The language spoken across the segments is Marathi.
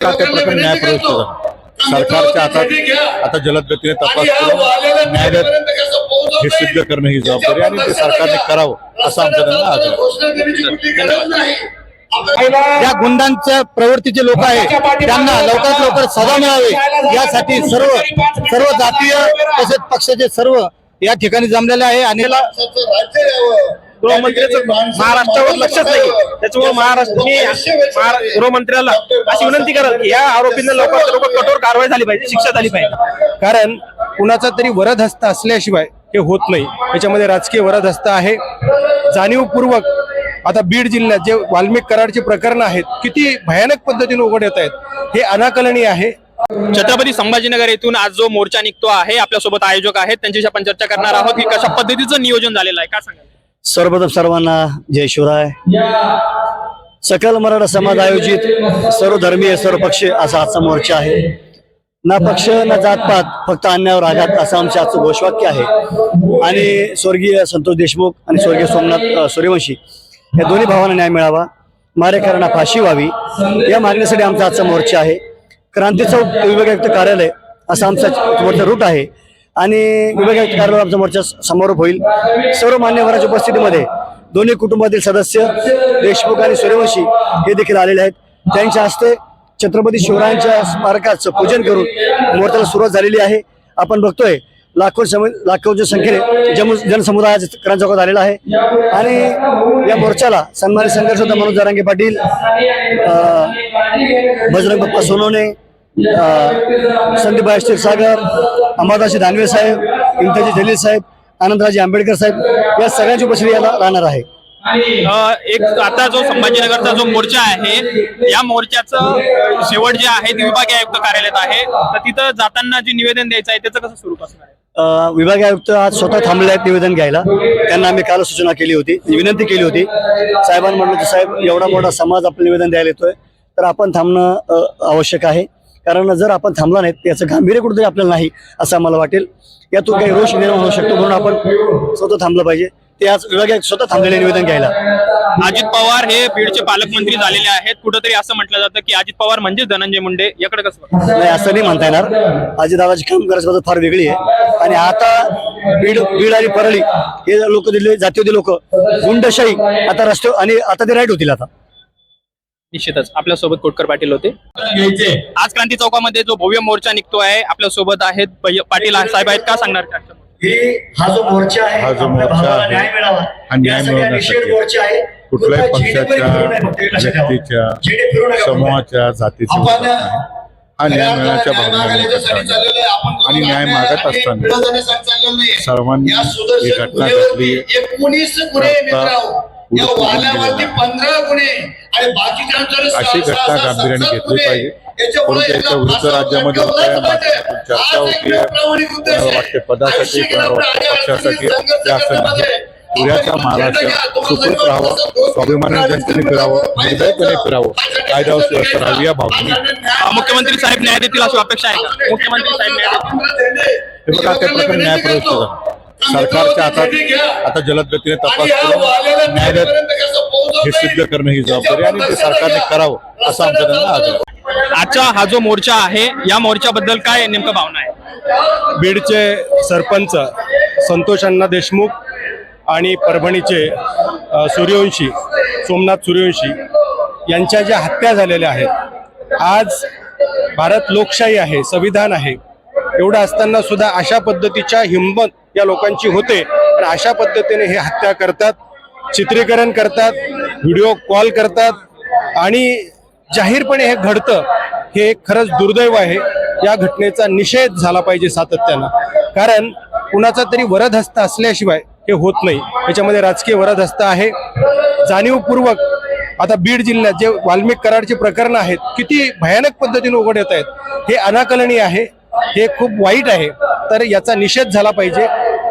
झालं सरकारच्या हातात आता जलद गतीने तपास करून न्यायालयात हे सिद्ध करणं ही जबाबदारी आणि ते सरकारने करावं असं आमचं त्यांना आग्रह. ज्या गुंडांच्या प्रवृत्तीचे लोक आहेत. त्यांना लवकरात लवकर सजा मिळावी. यासाठी सर्व सर्व जातीय तसेच पक्षाचे सर्व या ठिकाणी जमलेले आहे. आणि गृहमंत्र्याचं महाराष्ट्रावर लक्षच नाही. त्याच्यामुळे महाराष्ट्र मी गृहमंत्र्याला अशी विनंती करेल की या आरोपींना लवकरात लवकर कठोर कारवाई झाली पाहिजे शिक्षा झाली पाहिजे. कारण कुणाचा तरी वरद हस्त असल्याशिवाय हे होत नाही. याच्यामध्ये राजकीय वरद हस्त आहे. जाणीवपूर्वक आता बीड जिल्ह्यात जे वाल्मिक कराडचे प्रकरण आहेत किती भयानक पद्धतीने उघड येत आहेत हे अनाकलनीय आहे. छत्रपती संभाजीनगर येथून आज जो मोर्चा निघतो आहे आपल्यासोबत आयोजक आहेत त्यांच्याशी आपण चर्चा करणार आहोत की कशा पद्धतीचं नियोजन झालेलं आहे. काय सांगाल? सर्वप्रथम सर्वांना जय शिवराय. सकल मराठा समाज आयोजित सर्वधर्मीय सर्वपक्ष असा आजचा मोर्चा आहे. ना पक्ष ना जातपात फक्त अन्यावर आघात असं आमचं आजचं घोषवाक्य आहे. आणि स्वर्गीय संतोष देशमुख आणि स्वर्गीय सोमनाथ सूर्यवंशी या दोन्ही भावांना न्याय मिळावा. मारेकरांना फाशी व्हावी. या मागणीसाठी आमचा आजचा मोर्चा आहे. क्रांती चौक विभाग कार्यालय असा आमचा मोर्चा रूट आहे. आणि विभाग आयुक्त कार्यालय आमचा मोर्चा समारोप होईल. सर्व मान्यवरांच्या उपस्थितीमध्ये दोन्ही कुटुंबातील सदस्य देशमुख आणि सूर्यवंशी हे देखील आलेले आहेत. त्यांच्या हस्ते छत्रपती शिवरायांच्या स्मारकाचं पूजन करून मोर्चाला सुरुवात झालेली आहे. आपण बघतोय लाखो सम लाखोच्या संख्येने जम जनसमुदायाचा क्रांती चौकात आलेला आहे. आणि या मोर्चाला सन्मानित संघर्ष होता मनोज जरांगे पाटील बजरंग बाप्पा सोनवणे संदीप भाई सागर अंबादाशी दानवे साहेब इम्तियाजी जलील साहेब आनंदराजे आंबेडकर साहेब या सगळ्यांची उपस्थिती याला राहणार आहे. एक आता जो संभाजीनगरचा जो मोर्चा आहे या मोर्चाचं शेवट जे आहे ते विभागीय आयुक्त कार्यालयात आहे. तर तिथं जाताना जे निवेदन द्यायचं आहे त्याचं कसं स्वरूप असणार विभागीय आयुक्त आज स्वतः थांबले आहेत निवेदन घ्यायला. त्यांना आम्ही काल सूचना केली होती विनंती केली होती. साहेबांना म्हटलं की साहेब एवढा मोठा समाज आपलं निवेदन द्यायला येतोय तर आपण थांबणं आवश्यक आहे. कारण जर आपण थांबला नाही याचं गांभीर्य कुठेतरी आपल्याला नाही असं आम्हाला वाटेल. यातून काही रोष निर्माण होऊ शकतो म्हणून आपण स्वतः थांबलं पाहिजे. ते आज स्वतः थांबलेले निवेदन घ्यायला. अजित पवार हे बीडचे पालकमंत्री झालेले आहेत. कुठंतरी असं म्हटलं जातं की अजित पवार म्हणजेच धनंजय मुंडे. याकडे कसं? नाही असं नाही म्हणता येणार. अजितदादाची काम करायची फार वेगळी आहे. आणि आता बीड बीड आणि परळी हे लोक दिले जातीय लोक गुंडशाही आता रस्ते आणि आता ते राईट होतील आता. निश्चितच. आपल्यासोबत कोटकर पाटील होते. आज क्रांती चौकामध्ये जो भव्य मोर्चा निघतो आहे आपल्यासोबत आहेत भैया- पाटील साहेब आहेत का सांगणार का? हा जो मोर्चा आहे हा जो मोर्चा आहे, हा न्याय मिळवण्यासाठी. कुठल्याही पक्षाच्या व्यक्तीच्या समूहाच्या जातीच्या. हा न्याय मिळण्याच्या भावना. आणि न्याय मागत असताना सर्वांनी ही घटना घडली. या वाल्यावरती. पंधरा गुन्हे आणि अशी घटना गांभीर्याने घेतली. पाहिजे. परंतु याच्या यांना विरुद्ध फासावर राज्यामध्ये होत चर्चा. एक. कोणाला वाटते पदासाठी, पक्षासाठी, पुण्याचा महाराष्ट्र सुखरूप राहावा स्वाभिमानी जनतेने फिरावं निर्भयपणे फिरावं कायद्यावर सुरक्षा राहावी या भावनेने अ, मुख्यमंत्री साहेब न्याय देतील अशी अपेक्षा आहे का मुख्यमंत्री साहेब न्याय देतील हे बघा ते प्रकरण न्यायप्रविष्ट झालं सरकारच्या हातात आता जलद गतीने तपास करून न्यायालयात हे सिद्ध करणं ही जबाबदारी आणि ते सरकारने करावं असं आमचं त्यांना आग्रह. आजचा हा जो मोर्चा आहे या मोर्चाबद्दल काय नेमकं भावना आहे? बीडचे सरपंच संतोष अण्णा देशमुख आणि परभणीचे सूर्यवंशी सोमनाथ सूर्यवंशी यांच्या ज्या हत्या झालेल्या आहेत आज भारत लोकशाही आहे संविधान आहे एवढं असताना सुद्धा अशा पद्धतीच्या हिंमत या लोकांची होते. पण अशा पद्धतीने हे हत्या करतात चित्रीकरण करतात व्हिडिओ कॉल करतात आणि जाहीरपणे हे घडतं. हे खरंच दुर्दैव आहे. या घटनेचा निषेध झाला पाहिजे सातत्यानं. कारण कुणाचा तरी वरदहस्त असल्याशिवाय हे होत नाही. याच्यामध्ये राजकीय वरदहस्त आहे. जाणीवपूर्वक आता बीड जिल्ह्यात जे वाल्मिक कराडचे प्रकरण आहेत किती भयानक पद्धतीने उघड येत आहेत हे अनाकलनीय आहे. हे खूप वाईट आहे. तर याचा निषेध झाला पाहिजे.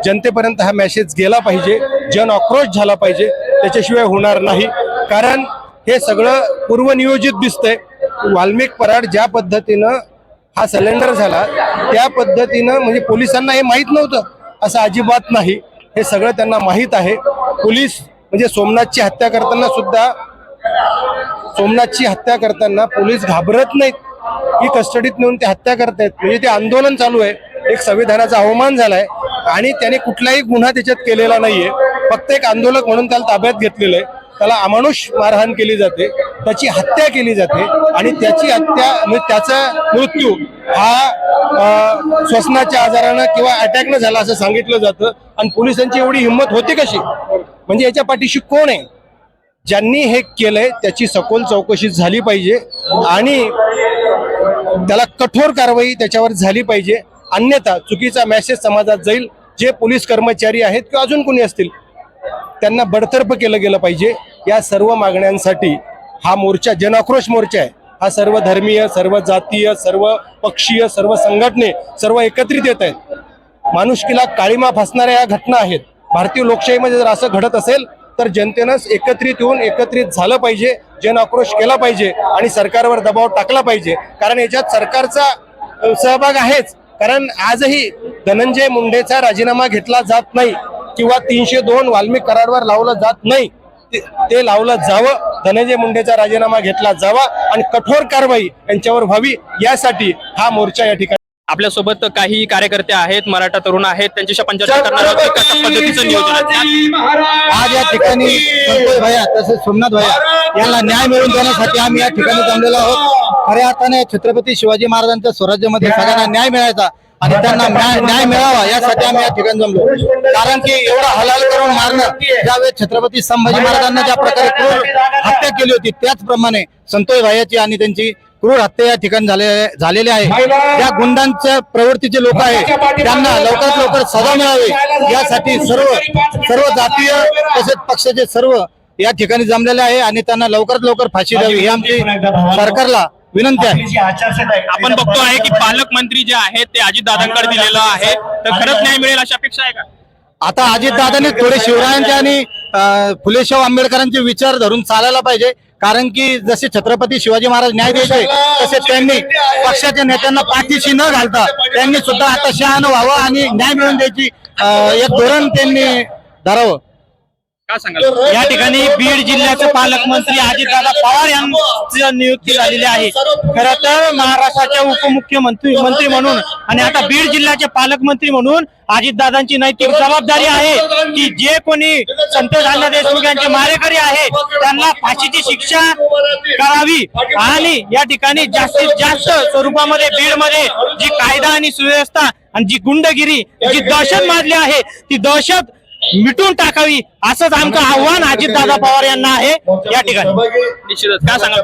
जनतेपर्यंत हा मेसेज गेला पाहिजे. जन आक्रोश झाला पाहिजे. त्याच्याशिवाय होणार नाही. कारण हे सगळं पूर्वनियोजित दिसतंय. वाल्मिक पराड ज्या पद्धतीनं हा सिलेंडर झाला त्या पद्धतीनं म्हणजे पोलिसांना हे माहीत नव्हतं. असं अजिबात नाही. हे सगळं त्यांना माहीत आहे. पोलीस म्हणजे सोमनाथची हत्या करताना सुद्धा सोमनाथची हत्या करताना पोलीस घाबरत नाहीत. की कस्टडीत नेऊन ते हत्या करतायत. म्हणजे ते आंदोलन चालू आहे. एक संविधानाचा अवमान झालाय आणि त्याने कुठलाही गुन्हा त्याच्यात केलेला नाहीये. फक्त एक आंदोलक म्हणून त्याला ताब्यात घेतलेलं आहे. त्याला अमानुष मारहाण केली जाते त्याची हत्या केली जाते आणि त्याची हत्या म्हणजे त्याचा मृत्यू हा श्वसनाच्या आजारानं किंवा अटॅकनं झाला असं सांगितलं जातं. आणि पोलिसांची एवढी हिंमत होती कशी? म्हणजे याच्या पाठीशी कोण आहे? ज्यांनी हे केलंय त्याची सखोल चौकशी झाली पाहिजे आणि त्याला कठोर कारवाई त्याच्यावर झाली पाहिजे. अन्यथा चुकीचा मेसेज समाजात जाईल जे पोलीस कर्मचारी आहेत किंवा अजून कोणी असतील त्यांना बडतर्फ केलं गेलं पाहिजे. या सर्व मागण्यांसाठी हा मोर्चा जनाक्रोश मोर्चा आहे. हा सर्व धर्मीय सर्व जातीय सर्व पक्षीय सर्व संघटने सर्व एकत्रित येत आहेत. माणुसकीला काळीमा फासणाऱ्या या घटना आहेत. भारतीय लोकशाहीमध्ये जर असं घडत असेल तर जनतेनंच एकत्रित येऊन एकत्रित झालं पाहिजे जन आक्रोश केला पाहिजे आणि सरकारवर दबाव टाकला पाहिजे. कारण याच्यात सरकारचा सहभाग आहेच. कारण आजही धनंजय मुंडेचा राजीनामा घेतला जात नाही किंवा तीनशे दोन वाल्मिक करारवर लावलं जात नाही ते- लावलं जावं धनंजय मुंडेचा राजीनामा घेतला जावा आणि कठोर कारवाई यांच्यावर व्हावी यासाठी हा मोर्चा या ठिकाणी आपल्यासोबत काही कार्यकर्ते आहेत मराठा तरुण आहेत त्यांच्याशी चर्चा करणार आहोत. की कशा पद्धतीचं नियोजन आहे. आज या ठिकाणी संतोष भैया तसेच सोमनाथ भैया यांना न्याय मिळवून देण्यासाठी आम्ही या ठिकाणी जमलेलो आहोत. खऱ्या अर्थाने छत्रपती शिवाजी महाराजांच्या स्वराज्यामध्ये सगळ्यांना न्याय मिळायचा आणि त्यांना न्याय मिळावा यासाठी आम्ही या ठिकाणी जमलो. कारण की एवढा हलाल करून मारणं ज्यावेळेस छत्रपती संभाजी महाराजांना ज्या प्रकारे हत्या केली होती त्याचप्रमाणे संतोष भैयाची आणि त्यांची क्रूर हत्या या ठिकाणी झाले झालेली आहे. त्या गुंडांच्या प्रवृत्तीचे लोक आहेत. त्यांना लवकरात लवकर सजा मिळावी. यासाठी सर्व सर्व जातीय तसेच पक्षाचे सर्व या ठिकाणी जमलेले आहे आणि त्यांना लवकरात लवकर फाशी द्यावी. ही आमची सरकारला विनंती आहे. आपण बघतो आहे की पालकमंत्री जे आहेत ते अजित दादांकडे दिलेलं आहे. तर खरंच न्याय मिळेल अशी अपेक्षा आहे का? आता अजितदादांनी थोडे शिवरायांचे आणि फुलेशाह आंबेडकरांचे विचार धरून चालायला पाहिजे. कारण की जसे छत्रपती शिवाजी महाराज न्याय द्यायचे तसे त्यांनी पक्षाच्या नेत्यांना पाठीशी न घालता त्यांनी सुद्धा आता शहाणं व्हावं आणि न्याय मिळवून द्यायची एक धोरण त्यांनी धरावं. या ठिकाणी बीड जिल्ह्याचे पालकमंत्री अजितदादा पवार यांची नियुक्ती झालेली आहे. खरं तर महाराष्ट्राचे उपमुख्यमंत्री मंत्री म्हणून आणि आता बीड जिल्ह्याचे पालकमंत्री म्हणून अजितदादांची नैतिक जबाबदारी आहे की जे कोणी संतोष अण्णा देशमुख यांचे मारेकरी आहेत त्यांना फाशीची शिक्षा करावी. आणि या ठिकाणी जास्तीत जास्त स्वरूपामध्ये बीडमध्ये जी कायदा आणि सुव्यवस्था आणि जी गुंडगिरी जी दहशत माजली आहे ती दहशत मिटून टाकावी असंच आमचं आव्हान अजितदादा पवार यांना आहे. या ठिकाणी. निश्चितच. काय सांगाल?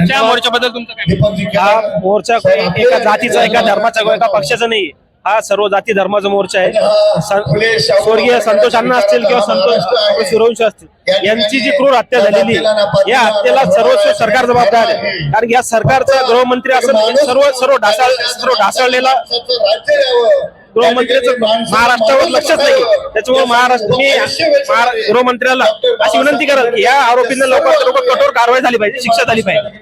आजच्या मोर्चाबद्दल तुमचं काय? हा मोर्चा एका जातीचा एका धर्माचा एका पक्षाचा नाही. हा सर्व जाती धर्माचा मोर्चा आहे. स- स्वर्गीय संतोष अण्णा असतील किंवा संतोष सूर्यवंश असतील. यांची जी क्रूर हत्या झालेली आहे, या हत्येला सर्वस्व सरकार जबाबदार आहे. कारण या सरकारचा गृहमंत्री असं सर्व सर्व ढासळ सर्व ढासळलेला गृहमंत्र्याचं महाराष्ट्रावर लक्षच नाही त्याच्यामुळे महाराष्ट्र मी गृहमंत्र्याला अशी विनंती करेल की या आरोपींना लवकरात लवकर कठोर कारवाई झाली पाहिजे शिक्षा झाली पाहिजे.